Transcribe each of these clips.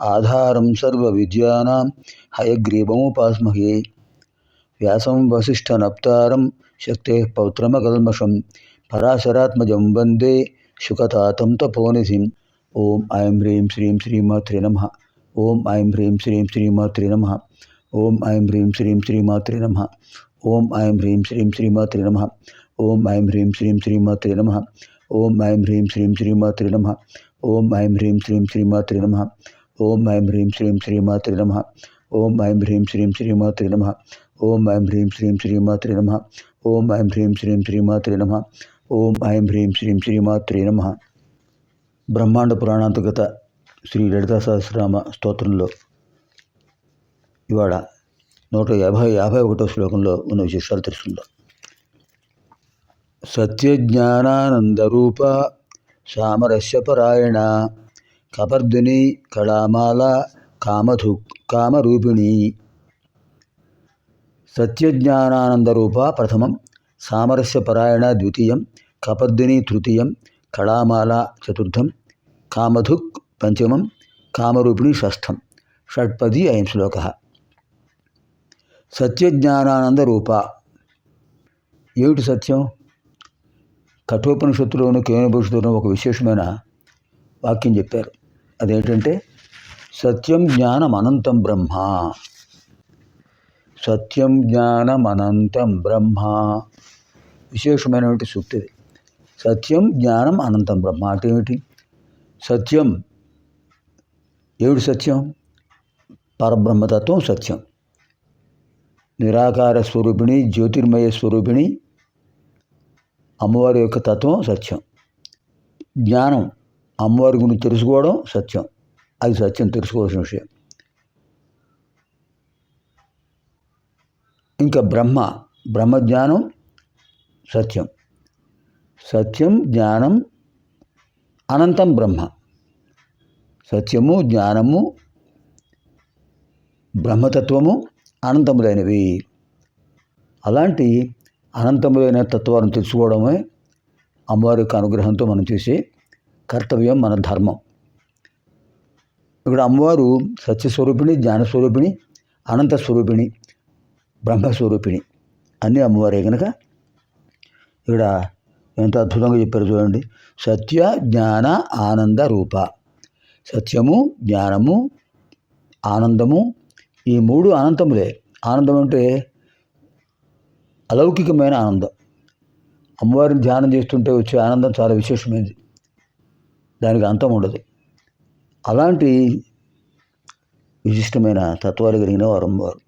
आधारम आधारं सर्वविद्यानां हयग्रीवमुपास्महे। व्यासं वसिष्ठनप्तारं शक्तेः पौत्रमकल्मषं पराशरात्मज वंदे शुकतातं तपोनिधि ओम ऐं ह्रीं श्रीं श्रीमात्रे नम। ओं ऐं ह्रीं श्रीं श्रीमात्रे नम। ओं ऐं ह्रीं श्रीं श्रीमात्रे नम। ओं ऐं ह्रीं श्रीं श्रीमात्रे नम। ओं ऐं ह्रीं श्रीं श्रीमात्रे नम। ओं ऐं ह्रीं श्रीं श्रीमात्रे नम। ओं ऐं ह्रीं श्रीं श्रीमात्रे नम। ఓం ఐం హ్రీం శ్రీం శ్రీమాతృ నమ. ఓం ఐం హ్రీం శ్రీం శ్రీమాతృ నమ. ఓం ఐం హ్రీం శ్రీం శ్రీమాతృ నమ. ఓం ఐం హ్రీం శ్రీం శ్రీమాతృ నమ. ఓం ఐం హ్రీం శ్రీం శ్రీమాతృ నమ. బ్రహ్మాండ పురాణాంతర్గత శ్రీ లలితా సహస్రనామ స్తోత్రంలో ఇవాళ నూట యాభై యాభై ఒకటో శ్లోకంలో ఉన్న విశేషాలు తెలుసుకుందాం. సత్యజ్ఞానానందరూప సామరస్యపరాయణ కపర్దిని కళామాల కామధు కామరూపిణి. సత్యజ్ఞానానందరూప ప్రథమం సామరస్యపరాయణ ద్వితీయం కపర్దిని తృతీయం కళామాల చతుర్థం కామధుక్ పంచమం కామరూపిణి షష్ఠం షట్పది అయం శ్లోక. సత్యజ్ఞానానంద రూప ఏమిటి సత్యం? కఠోపనిషత్తులోను కేనోపనిషత్తులోను ఒక విశేషమైన వాక్యం చెప్పారు. అదేంటంటే సత్యం జ్ఞానం అనంతం బ్రహ్మ. సత్యం జ్ఞానం అనంతం బ్రహ్మ. విశేషమైనటువంటి సూక్తిది సత్యం జ్ఞానం అనంతం బ్రహ్మ అంటే ఏమిటి? సత్యం ఏమిటి సత్యం? పరబ్రహ్మతత్వం సత్యం. నిరాకార స్వరూపిణి జ్యోతిర్మయ స్వరూపిణి అమ్మవారి యొక్క తత్వం సత్యం. జ్ఞానం అమ్మవారి గురించి తెలుసుకోవడం సత్యం. అది సత్యం తెలుసుకోవాల్సిన విషయం. ఇంకా బ్రహ్మ బ్రహ్మజ్ఞానం సత్యం. సత్యం జ్ఞానం అనంతం బ్రహ్మ. సత్యము జ్ఞానము బ్రహ్మతత్వము అనంతములైనవి. అలాంటి అనంతములైన తత్వాలను తెలుసుకోవడమే అమ్మవారి యొక్క అనుగ్రహంతో మనం చేసే కర్తవ్యం మన ధర్మం. ఇక్కడ అమ్మవారు సత్యస్వరూపిణి జ్ఞానస్వరూపిణి అనంత స్వరూపిణి బ్రహ్మస్వరూపిణి. అన్నీ అమ్మవారే కనుక ఇక్కడ ఎంత అద్భుతంగా చెప్పారు చూడండి. సత్య జ్ఞాన ఆనంద రూప. సత్యము జ్ఞానము ఆనందము ఈ మూడు అనంతములే. ఆనందం అంటే అలౌకికమైన ఆనందం. అమ్మవారిని ధ్యానం చేస్తుంటే వచ్చే ఆనందం చాలా విశేషమైనది. దానికి అంతం ఉండదు. అలాంటి విశిష్టమైన తత్వాలు కలిగిన వారు వారు.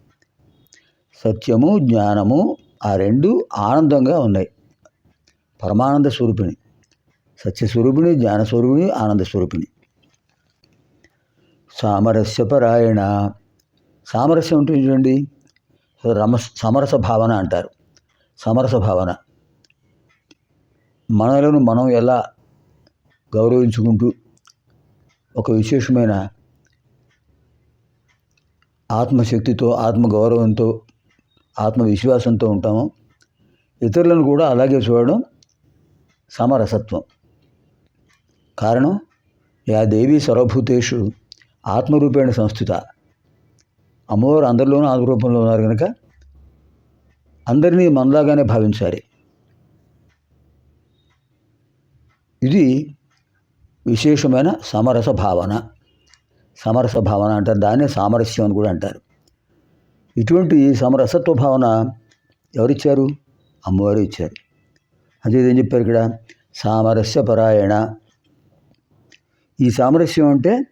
సత్యము జ్ఞానము ఆ రెండు ఆనందంగా ఉన్నాయి. పరమానంద స్వరూపిణి సత్యస్వరూపిణి జ్ఞానస్వరూపిణి ఆనంద స్వరూపిణి. సామరస్యపరాయణ సామరస్యం ఉంటుంది చూడండి రమ సమరస భావన అంటారు. సమరస భావన. మనలను మనం ఎలా గౌరవించుకుంటూ ఒక విశేషమైన ఆత్మశక్తితో ఆత్మగౌరవంతో ఆత్మవిశ్వాసంతో ఉంటాము. ఇతరులను కూడా అలాగే చూడడం సమరసత్వం. కారణం యా దేవి సర్వభూతేషు ఆత్మరూపేణ సంస్థిత. అమ్మవారు అందరిలోనూ ఆత్మరూపంలో ఉన్నారు కనుక అందరినీ మనలాగానే భావించాలి. ఇది విశేషమైన సమరస భావన. సమరస భావన అంటారు దాన్నే సామరస్యం అని కూడా అంటారు. ఇటువంటి సమరసత్వ భావన ఎవరిచ్చారు? అమ్మవారు ఇచ్చారు. అదే ఏం చెప్పారు ఇక్కడ? సామరస్య పరాయణ. ఈ సామరస్యం అంటే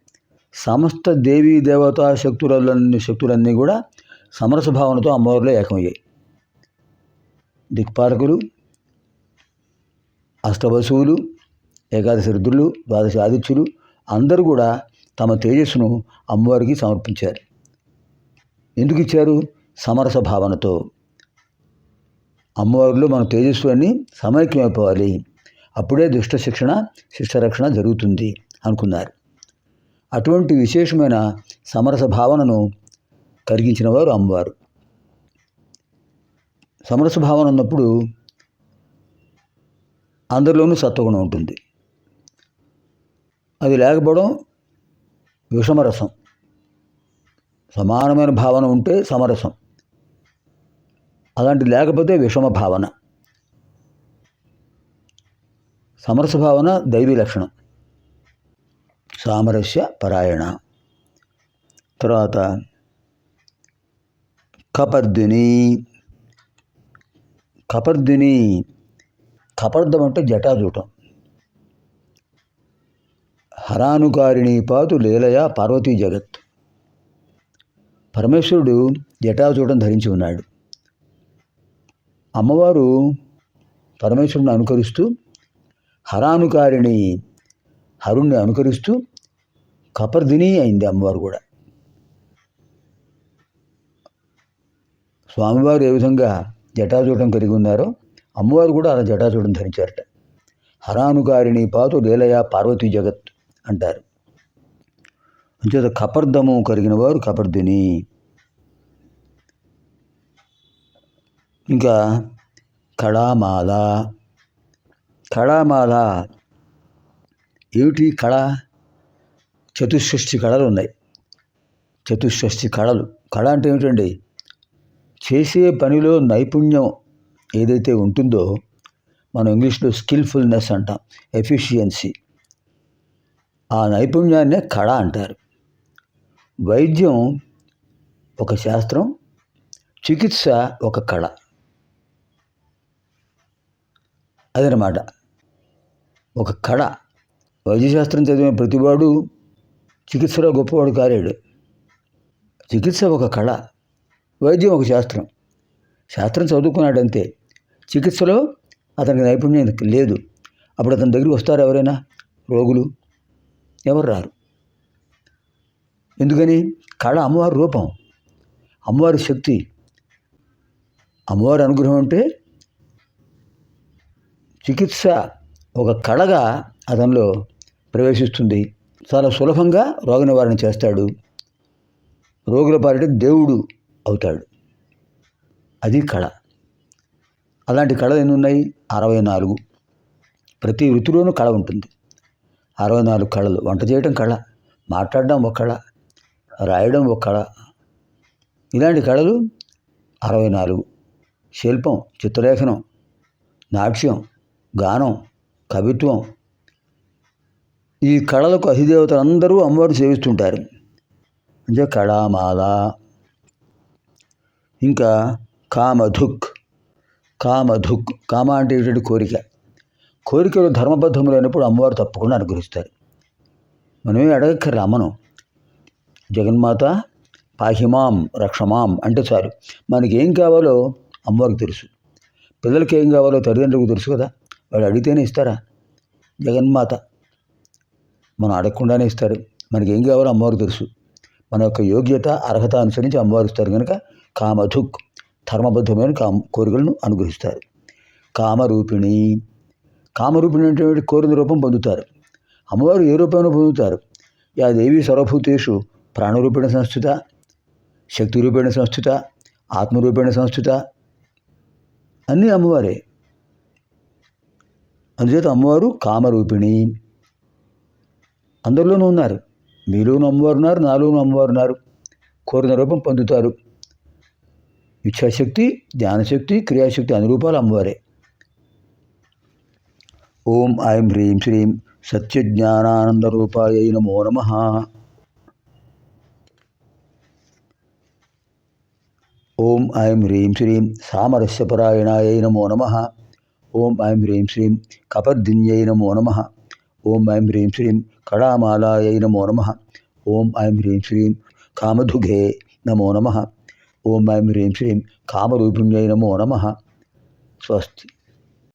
సమస్త దేవీ దేవతా శక్తులన్నీ శక్తులన్నీ కూడా సమరస భావనతో అమ్మవారిలో ఏకమయ్యాయి. దిక్పాలకులు అష్టవసువులు ఏకాదశి రుద్రులు ద్వాదశి ఆదిత్యులు అందరూ కూడా తమ తేజస్సును అమ్మవారికి సమర్పించారు. ఎందుకు ఇచ్చారు? సమరస భావనతో. అమ్మవారిలో మన తేజస్సు అని సమైక్యమైపోవాలి. అప్పుడే దుష్ట శిక్షణ శిష్టరక్షణ జరుగుతుంది అనుకున్నారు. అటువంటి విశేషమైన సమరస భావనను కలిగించిన వారు అమ్మవారు. సమరస భావన ఉన్నప్పుడు అందరిలోనూ సత్వగుణం ఉంటుంది. అది లేకపోవడం విషమరసం. సమానమైన భావన ఉంటే సమరసం. అలాంటి లేకపోతే విషమ భావన. సమరస భావన దైవీ లక్షణం. సామరస్య పరాయణ. తర్వాత కపర్దుని. కపర్దుని కపర్దం అంటే జటాజూటం. హరానుకారిణి పాతు లీలయ పార్వతీ జగత్. పరమేశ్వరుడు జటాచూటం ధరించి ఉన్నాడు. అమ్మవారు పరమేశ్వరుని అనుకరిస్తూ హరానుకారిణి హరుణ్ణి అనుకరిస్తూ కపర్దిని అయింది అమ్మవారు కూడా. స్వామివారు ఏ విధంగా జటాచూటం కలిగి ఉన్నారో అమ్మవారు కూడా అలా జటాచూటం ధరించారట. హరానుకారిణి పాతు లీలయ పార్వతీ జగత్. అంటారు. అంచేత కపర్దము కలిగిన వారు కపర్దిని. ఇంకా కళామాల. కళామాల ఏమిటి కళ? చతుషష్ఠి కళలు ఉన్నాయి. చతుషష్ఠి కళలు. కళ అంటే ఏమిటండి? చేసే పనిలో నైపుణ్యం ఏదైతే ఉంటుందో మనం ఇంగ్లీష్లో స్కిల్ఫుల్నెస్ అంటాం ఎఫిషియన్సీ. ఆ నైపుణ్యాన్నే కళ అంటారు. వైద్యం ఒక శాస్త్రం చికిత్స ఒక కళ. అదనమాట. ఒక కళ. వైద్యశాస్త్రం చదివిన ప్రతివాడు చికిత్సలో గొప్పవాడు కాలేడు. చికిత్స ఒక కళ. వైద్యం ఒక శాస్త్రం. శాస్త్రం చదువుకున్నాడంతే. చికిత్సలో అతనికి నైపుణ్యం లేదు. అప్పుడు అతని దగ్గరికి వస్తారు ఎవరైనా? రోగులు? ఎవరు రారు? ఎందుకని? కళ అమ్మవారి రూపం అమ్మవారి శక్తి అమ్మవారి అనుగ్రహం అంటే చికిత్స. ఒక కళగా అతనిలో ప్రవేశిస్తుంది. చాలా సులభంగా రోగ నివారణ చేస్తాడు. రోగుల పాలిట దేవుడు అవుతాడు. అది కళ. అలాంటి కళలు ఎన్ని ఉన్నాయి? అరవై నాలుగు. ప్రతి ఋతులోనూ కళ ఉంటుంది. అరవై నాలుగు కళలు. వంట చేయడం కళ మాట్లాడడం ఒక కళ రాయడం ఒక కళ. ఇలాంటి కళలు అరవై నాలుగు. శిల్పం చిత్రలేఖనం నాట్యం గానం కవిత్వం. ఈ కళలకు అధిదేవతలందరూ అమ్మవారు సేవిస్తుంటారు. అంటే కళామాల. ఇంకా కామధుక్ కామధుక్ కామ అంటే ఏంటంటే కోరిక. కోరికలు ధర్మబద్ధములైనప్పుడు అమ్మవారు తప్పకుండా అనుగ్రహిస్తారు. మనమే అడగక్కర్లా మనం జగన్మాత పాహిమాం రక్షమాం అంటే చాలు. మనకి ఏం కావాలో అమ్మవారికి తెలుసు. పిల్లలకి ఏం కావాలో తల్లిదండ్రులకు తెలుసు కదా వాళ్ళు అడిగితేనే ఇస్తారా? జగన్మాత మనం అడగకుండానే ఇస్తారు. మనకి ఏం కావాలో అమ్మవారికి తెలుసు. మన యొక్క యోగ్యత అర్హత అనుసరించి అమ్మవారు ఇస్తారు కనుక కామధుక్ ధర్మబద్ధమైన కామ కోరికలను అనుగ్రహిస్తారు. కామరూపిణి కామరూపిణి కోరిన రూపం పొందుతారు. అమ్మవారు ఏ రూపంలో పొందుతారు? యా దేవి సర్వభూతేషు ప్రాణరూపేణ సంస్థిత శక్తి రూపేణ సంస్థిత ఆత్మరూపేణ సంస్థిత. అన్నీ అమ్మవారే. అందుచేత అమ్మవారు కామరూపిణి. అందరిలోనూ ఉన్నారు. మీలోనూ అమ్మవారు ఉన్నారు నాలోనూ అమ్మవారు ఉన్నారు. కోరిన రూపం పొందుతారు. ఇచ్ఛాశక్తి ధ్యానశక్తి క్రియాశక్తి అన్ని రూపాలు అమ్మవారే. ఓం ఐం హ్రీం శ్రీం సత్యజ్ఞానానందరూపాయ నమో నమ ఓం ఐం హ్రీం శ్రీం సామరస్యపరాయణాయ నమో నమ ఓం ఐం హ్రీం శ్రీం కపర్దిన్యై నమో నమ ఓం ఐం హ్రీం శ్రీం కళామాలాయ నమో నమ ఓం ఐం హ్రీం శ్రీం కామధుఘే నమో నమ ఓం ఐం హ్రీం శ్రీం కామరూపిణ్యై నమో నమ స్వస్తి